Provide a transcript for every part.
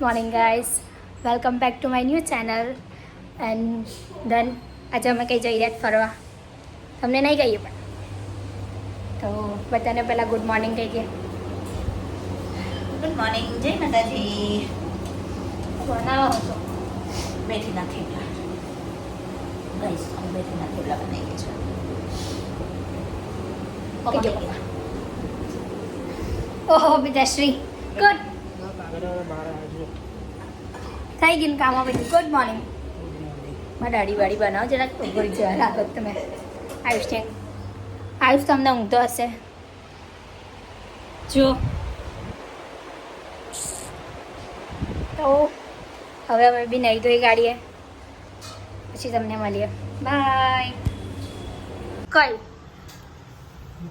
Morning guys welcome back to my new channel and ધન આજે અમે કંઈ જઈ રહ્યા ફરવા. તમને નહીં કહીએ પણ. તો બધાને પહેલાં ગુડ મોર્નિંગ કહી દઈએ. ગુડ મોર્નિંગ જય માતાજી. બનાવો. છો મેથીના થેપલા ગાઈસ અમે મેથીના થેપલા બનાવીએ છીએ પપ્પા કઈ કઈ ગયા? ઓહો વિદ્યાશ્રી ગુડ થઈ ગયું કામ આવે ગુડ મોર્નિંગ મારા દાઢી વાડી બનાવો જરાક ભૂલ જવા લાગો તમે. આયુષ છે. આયુષ તમને ઊંઘતો હશે. જો. તો હવે અમે બી નહીં ધોઈ ગાડીએ પછી તમને મળીએ. બાય કયું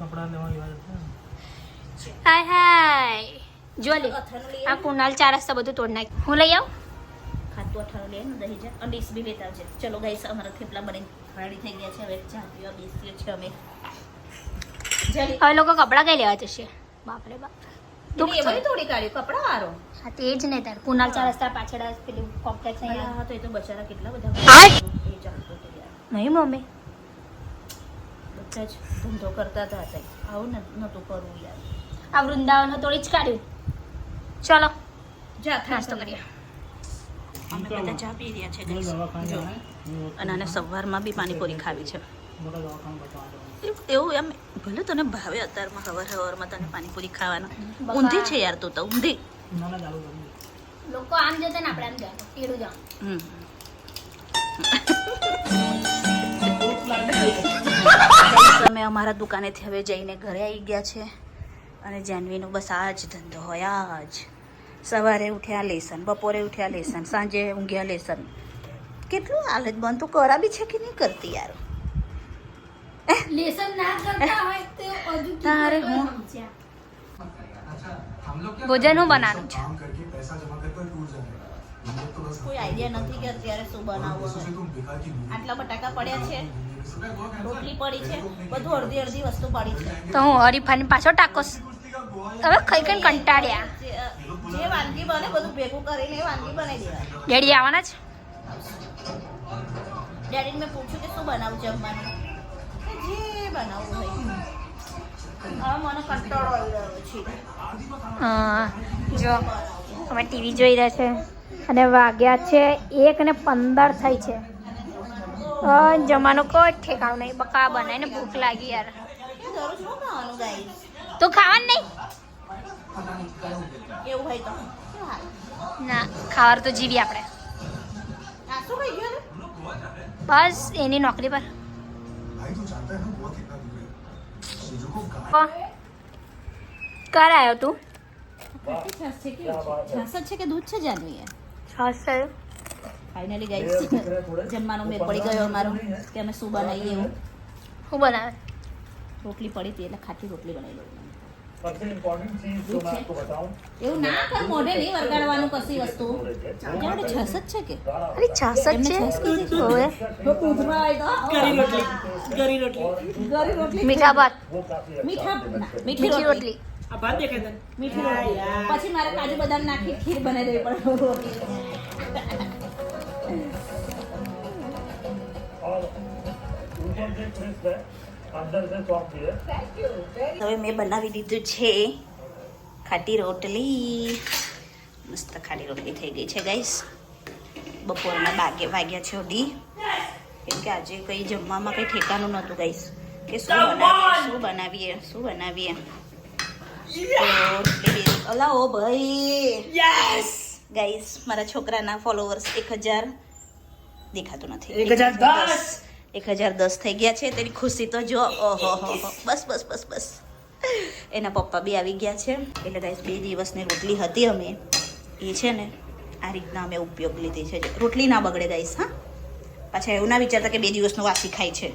કપડાં લેવા હાય હાય જો લે આ. કુનાલ ચાર રસ્તા બધું તોડ નાખ. હું લઈ આવું? ખાતું અઠાણું આવો દહીં જા અને ડીશ બી લેતા આવજે ચલો ગાઈસ અમારા થેપલા બની. રેડી થઈ ગયા છે હવે. ચા પીવા બેસીએ છીએ અમે. હવે લોકો કપડાં કઈ લેવા જશે? બાપરે બાપ. તું થોડી કાઢ્યું. કપડા હા તે જ નહીં તાર. કુનાલ ચાર રસ્તા પાછળ પેલું કોમ્પ્લેક્સ અહીંયા. હા તો એ તો બચારા કેટલા બધા. એ ચાલતો નહીં મમ્મી. બધા જ ધંધો કરતા હતા આવું ન- નહોતું કરવું યાર. આ વૃંદાવન તોડી જ કાઢ્યું. ચલો. જા નાસ્તો કરીએ. અમે બધા ચા પી રહ્યા છે જો. અને આને સવારમાં બી પાણીપુરી ખાવી છે. એવું- એમ ભલે તને ભાવે અત્યારમાં હવાર હવારમાં તને પાણીપુરી ખાવાના. ઊંધી છે યાર તું તો ઊંધી. લોકો આમ જતા ને આપણે આમ જવાનું એડું જવાનું અમે અમારા દુકાનેથી હવે જઈને ઘરે આવી ગયા છે. અને જાનવીનો બસ આ જ ધંધો હોય આ જ સવારે ઉઠ્યા લેસન બપોરે ઉઠ્યા લેસન સાંજે ઊંઘ્યા લેસન. કેટલું હાલત બંધ તું કરાવી છે કે નહીં કરતી યાર? લેસન હું? ભોજન હું બનાવું છે? કોઈ આઈડિયા નથી કે અત્યારે શું બનાવવું આટલા બટાકા પડ્યા છે? રોટલી પડી છે બધું અડધી અડધી વસ્તુ પડી છે. તો હું હરીફાની પાછો ટાકોસ હવે ખાઈ ખાઈને કંટાળ્યા. જે વાનગી બને બધું ભેગું કરીને એ વાનગી બનાવી દેવાની ડેડી આવવાના છે? ડેડી મેં પૂછ્યું કે શું બનાવું જમવાનું? જે બનાવવું હોય. હવે મને કંટાળો આવી રહ્યો છે. હા જો અમે ટીવી જોઈ રહ્યા છે અને વાગ્યા છે એક ને પંદર થઈ છે. જમવાનો કોઈ ઠેકાવ નહીં બકા બનાવીને ભૂખ લાગી યાર તો ખાવાનું નહીં એવું હોય તો ના ખાવાર તો જીવી આપણે બસ એની નોકરી પર કર આવ્યો તું છાસઠ છે કે દૂધ છે જાનવીએ છાસઠ ફાઇનલી ગાઈસ જમવાનું મેં પડી ગયો અમારું કે અમે શું બનાવીએ એવું. શું બનાવે? રોટલી પડી હતી એટલે ખાટી રોટલી બનાવી લઉં. એવું ના કર નહીં વરગાડવાનું કશી વસ્તુ. આપણે છે. કે? અરે છસ રોટલી. મીઠી રોટલી. પછી મારે કાજુ બદામ નાખી ખીર બનાવી દેવી પડે. હવે મેં બનાવી દીધું છે ખાટી રોટલી. મસ્ત ખાટી રોટલી થઈ ગઈ છે ગાઈસ બપોરના બાગે વાગ્યા છે ઓડી કેમ કે આજે કંઈ જમવામાં કંઈ ઠેકાનું નહોતું ગાઈસ કે શું બનાવીએ શું બનાવીએ શું બનાવીએ? તો રોટલી બે- ઓ ભાઈ. યસ ગાઈસ મારા છોકરાના ફોલોવર્સ એક હજાર દેખાતું નથી. એક હજાર દસ! એક હજાર દસ થઈ ગયા છે. તેની ખુશી તો જો ઓહો. બસ બસ બસ બસ. એના પપ્પા બી આવી ગયા છે. એટલે ગાઈસ બે દિવસની રોટલી હતી અમે. એ છે ને આ રીતના અમે ઉપયોગ લીધી છે. રોટલી ના બગડે ગાઈસ હા. પાછા એવું ના વિચારતા કે બે દિવસનો વાસી ખાય છે.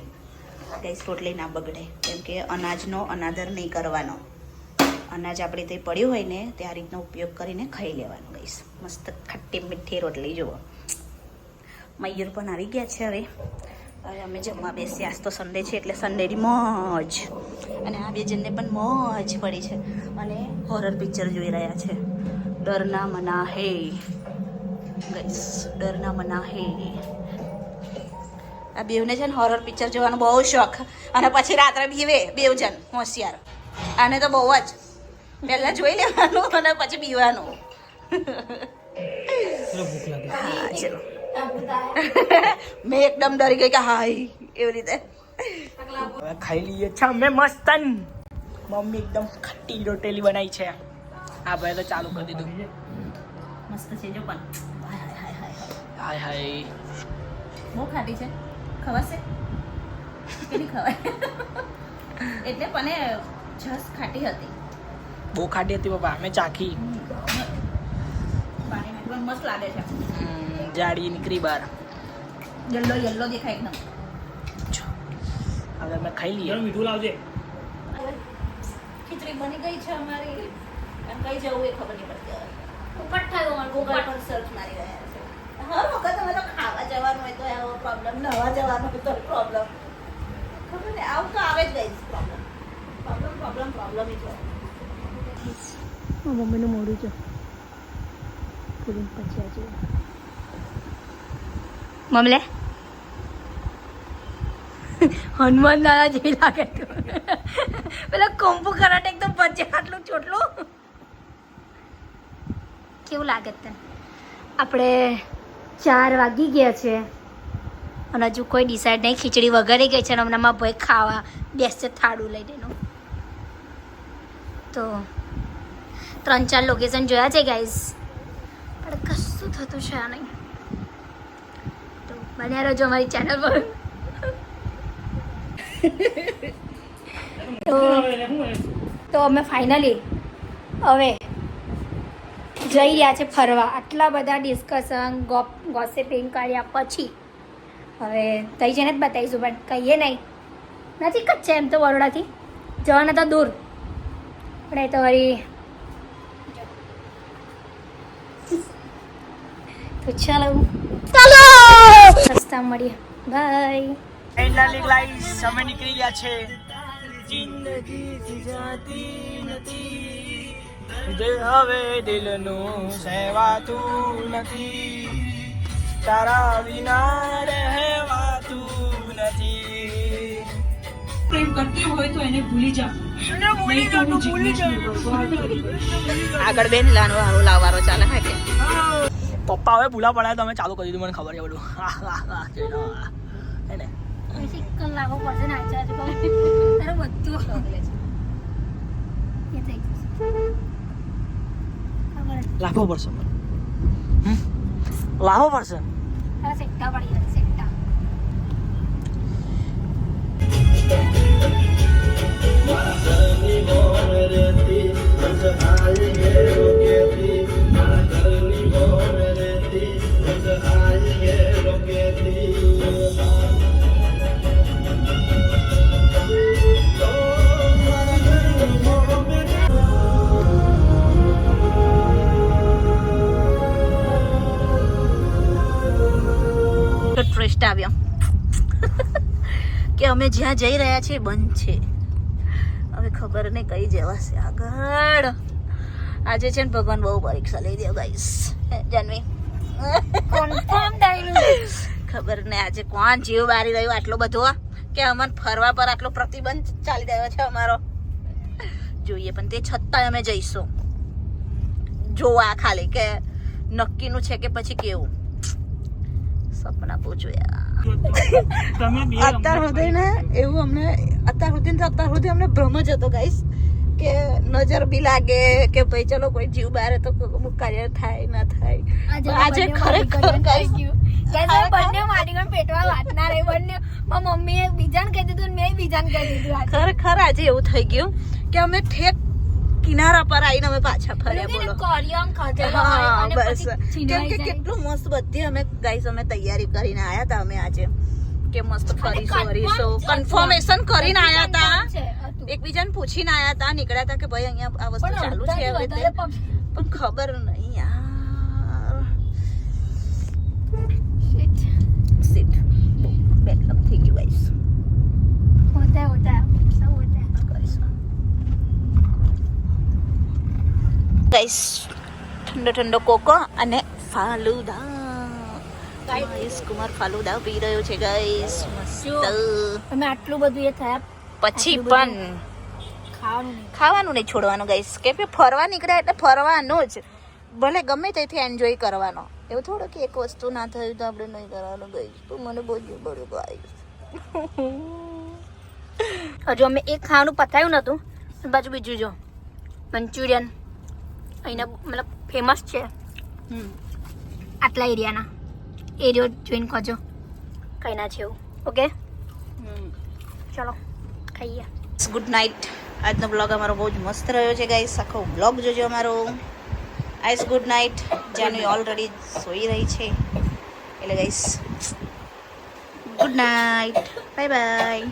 ગાઈસ રોટલી ના બગડે. કેમ કે અનાજનો અનાદર નહીં કરવાનો. અનાજ આપણે તે પડ્યું હોય ને, તે આ રીતનો ઉપયોગ કરીને ખાઈ લેવાનું ગઈશ. મસ્ત ખટ્ટી મીઠી રોટલી, જુઓ. મયુર પણ આવી ગયા છે હવે. હવે અમે જમવા બેસી આજ તો સન્ડે છે, એટલે સન્ડેની મોજ. અને આ બે જણને પણ મોજ પડી છે. અને હોરર પિક્ચર જોઈ રહ્યા છે. ડરના મના હે ગઈસ ડરના મના હે આ બેવને છે ને હોરર પિક્ચર જોવાનો બહુ શોખ. અને પછી રાત્રે બીવે બેવ જણ હોશિયાર. આને તો બહુ જ પહેલાં જોઈ લેવાનું અને પછી પીવાનું. ચલો. મેં એકદમ ડરી ગઈ કે હાય એવી રીતે. ખાઈ લઈએ છે અમે મસ્તન. મમ્મી એકદમ ખટ્ટી રોટેલી બનાવી છે. આ ભાઈ તો ચાલુ કરી દીધું. મસ્ત છે જો પણ. હાય હાય હાય હાય હાય. હાય બહુ ખાટી છે. ખવાશે? કે ખવાય? એટલે પણ જસ ખાટી હતી. બહુ ખાટી હતી પપ્પા અમે ચાખી. મસ્ત લાગે છે. હમ, જાડી નીકળી બહાર યલ્લો યલ્લો દેખાય એકદમ. હવે અમે ખાઈ લઈએ. મીઠું લાવજે. ખીચડી બની ગઈ છે અમારી. એમ કઈ જવું એ ખબર નહીં પડતી હવે. થયો ગૂગલ પર સર્ચ મારી રહ્યા છે. હર વખત અમે તો ખાવા જવાનું હોય તો એવો પ્રોબ્લેમ નવા જવાનું હોય તો પ્રોબ્લેમ ખબર ને આવું તો આવે જ ગઈ પ્રોબ્લેમ પ્રોબ્લેમ પ્રોબ્લેમ પ્રોબ્લેમ જ હોય મમ્મીનું મોડું છે. પૂરી પછી આજે મમલે હનુમાન દાદા જેવી લાગે પેલા કોમ્પુ કરાટે એકદમ પચે આટલું ચોટલું. કેવું લાગે તને? આપણે ચાર વાગી ગયા છે અને હજુ કોઈ ડિસાઈડ નહીં, ખીચડી વઘારી ગઈ છે અને હમણાં ભાઈ ખાવા બેસશે થાળું લઈને એનું. તો ત્રણ ચાર લોકેશન જોયા છે ગાઈઝ પણ કશું થતું છે આ નહીં. તો બન્યા રહેજો અમારી ચેનલ પર. તો અમે ફાઇનલી હવે જઈ રહ્યા છે ફરવા. આટલા બધા ડિસ્કશન ગોપ ગોસિપિંગ કર્યા પછી. હવે તઈ જઈને જ બતાવીશું પણ કહીએ નહીં. નથી જ છે એમ તો બરોડાથી. જવાના તો દૂર. પણ એ તો વળી તો ચાલો. ચાલો! રસ્તા મળીએ. બાય. ફાઇનલી ગાઈસ અમે નીકળી ગયા છે. જિંદગી જાતી નથી. જે હવે દિલનું સહેવાતું નથી. તારા વિના રહેવાતું નથી. પ્રેમ કરતી હોય તો એને ભૂલી જા. આગળ બેન લાનો લાવવાનો ચાલે હા કે? પપ્પા હવે ભૂલા પડ્યા તો અમે ચાલુ કરી દીધું મને ખબર છે બધું. હા ને? કલાકો પડશે ને આચા બધું. લાખો પડશે? લાખો પડશે? સેટ્ટા પડી જશે સેટ્ટા. કે અમે જ્યાં જઈ રહ્યા છીએ બંધ છે. હવે ખબર નહીં કઈ જવાશે આગળ. આજે છે ને ભગવાન બહુ પરીક્ષા લઈ દે ગાઈસ જાનવી. ખબર નહીં આજે કોણ જીવ બારી રહ્યું આટલો બધો કે અમને ફરવા પર આટલો પ્રતિબંધ ચાલી રહ્યો છે અમારો. જોઈએ પણ તે છતાંય અમે જઈશું. જોવા ખાલી કે નક્કીનું છે કે પછી કેવું. સપના પૂછ્યા જોયા અત્યાર સુધી ને એવું અમને અત્યાર સુધી ને અત્યાર સુધી અમને ભ્રમ જ હતો ગાઈશ કે નજર બી લાગે કે ભાઈ ચલો કોઈ જીવ બારે તો અમુક કાર્ય થાય ના થાય. આજે ખરેખર મારી મમ્મીએ બીજાને કહી દીધું મેં બીજાને કહી દીધું ખરેખર આજે એવું થઈ ગયું કે અમે ઠેક કિનારા પર આવીને અમે પાછા ફર્યા બોલો. કોરિયમ ખાધેલો હા અને બસ. કેમ કે કેટલું મસ્ત બધી અમે ગાઈસ અમે તૈયારી કરીને આયા હતા અમે આજે. કે મસ્ત ફરીશું ફરીશું કન્ફર્મેશન કરીને આયા હતા. એકબીજાને પૂછીને આયા હતા નીકળ્યા હતા કે ભાઈ અહીંયા આ વસ્તુ ચાલુ છે હવે પણ ખબર નહીં યાર. Shit. સીટ બેકઅપ થઈ ગયું ગાઈસ ગાઈસ ઠંડો ઠંડો કોકો અને ફાલુદા. ગાઈસ કુમાર ફાલુદા પી રહ્યો છે ગાઈસ મસ્ત. અમે આટલું બધું એ થયા. પછી પણ ખાવાનું નહીં. છોડવાનું ગાઈસ કેમ કે ફરવા નીકળ્યા એટલે ફરવાનું જ. ભલે ગમે તેથી એન્જોય કરવાનો. એવું થોડું કે એક વસ્તુ ના થયું તો આપણે નહીં કરવાનું ગઈશ તું મને બહુ જ બળ્યું ગાઈસ હજુ અમે એક ખાવાનું પતાવ્યું નહોતું બાજુ બીજું જો મંચુરિયન. અહીંના મતલબ ફેમસ છે. આટલા એરિયાના. એરિયો જોઈને કહેજો. કંઈ ના છે એવું ઓકે ચલો ખાઈએ. ગુડ નાઇટ આજનો બ્લોગ અમારો બહુ જ મસ્ત રહ્યો છે ગાઈસ આખો બ્લોગ જોજો અમારો. આઈસ ગુડ નાઇટ જાનવી ઓલરેડી સોઈ રહી છે. એટલે guys good night bye bye